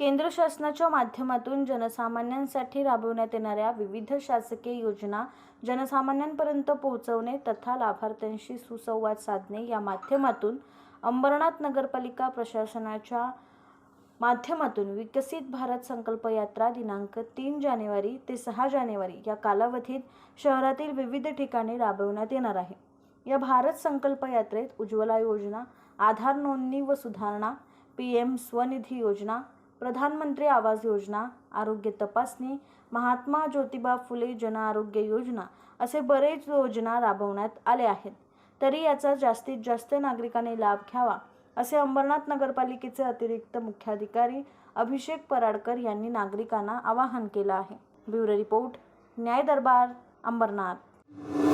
केंद्र शासनाच्या माध्यमातून जनसामान्यांसाठी राबवण्यात येणाऱ्या विविध शासकीय योजना जनसामान्यांपर्यंत पोहोचवणे तथा लाभार्थ्यांशी सुसंवाद साधणे या माध्यमातून अंबरनाथ नगरपालिका प्रशासनाच्या माध्यमातून विकसित भारत संकल्प यात्रा दिनांक तीन जानेवारी ते सहा जानेवारी या कालावधीत शहरातील विविध ठिकाणी राबवण्यात येणार आहे. या भारत संकल्प यात्रेत उज्ज्वला योजना आधार नोंदणी व सुधारणा पी एम स्वनिधी योजना प्रधानमंत्री आवास योजना आरोग्य तपासणी महात्मा ज्योतिबा फुले जन आरोग्य योजना असे बरेच योजना राबवण्यात आले आहेत. तरी याचा जास्तीत जास्त नागरिकांनी लाभ घ्यावा असे अंबरनाथ नगरपालिकेचे अतिरिक्त मुख्याधिकारी अभिषेक पराडकर यांनी नागरिकांना आवाहन केलं आहे. ब्युरो रिपोर्ट न्याय दरबार अंबरनाथ.